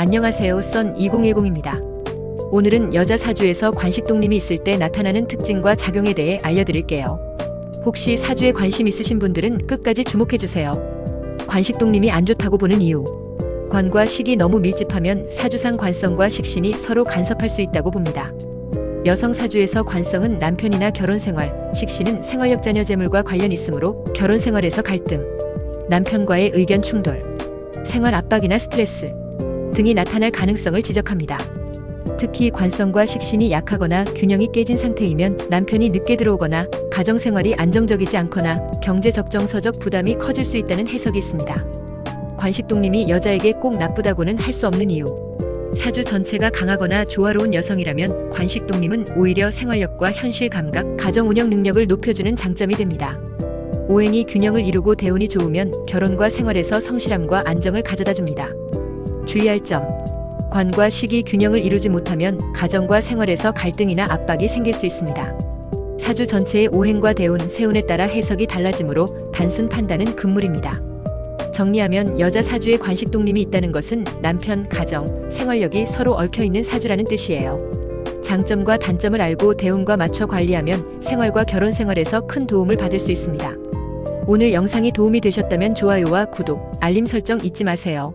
안녕하세요. 선 2010입니다. 오늘은 여자 사주에서 관식독림이 있을 때 나타나는 특징과 작용에 대해 알려드릴게요. 혹시 사주에 관심 있으신 분들은 끝까지 주목해주세요. 관식독림이 안 좋다고 보는 이유. 관과 식이 너무 밀집하면 사주상 관성과 식신이 서로 간섭할 수 있다고 봅니다. 여성 사주에서 관성은 남편이나 결혼 생활, 식신은 생활력 자녀 재물과 관련 있으므로 결혼 생활에서 갈등, 남편과의 의견 충돌, 생활 압박이나 스트레스 등이 나타날 가능성을 지적합니다. 특히 관성과 식신이 약하거나 균형이 깨진 상태이면 남편이 늦게 들어오거나 가정 생활이 안정적이지 않거나 경제 적정서적 부담이 커질 수 있다는 해석이 있습니다. 관식독림이 여자에게 꼭 나쁘다고는 할 수 없는 이유. 사주 전체가 강하거나 조화로운 여성이라면 관식독림은 오히려 생활력과 현실 감각, 가정 운영 능력을 높여주는 장점이 됩니다. 오행이 균형을 이루고 대운이 좋으면 결혼과 생활에서 성실함과 안정을 가져다 줍니다. 주의할 점. 관과 식이 균형을 이루지 못하면 가정과 생활에서 갈등이나 압박이 생길 수 있습니다. 사주 전체의 오행과 대운, 세운에 따라 해석이 달라지므로 단순 판단은 금물입니다. 정리하면 여자 사주에 관식 독림이 있다는 것은 남편, 가정, 생활력이 서로 얽혀 있는 사주라는 뜻이에요. 장점과 단점을 알고 대운과 맞춰 관리하면 생활과 결혼 생활에서 큰 도움을 받을 수 있습니다. 오늘 영상이 도움이 되셨다면 좋아요와 구독, 알림 설정 잊지 마세요.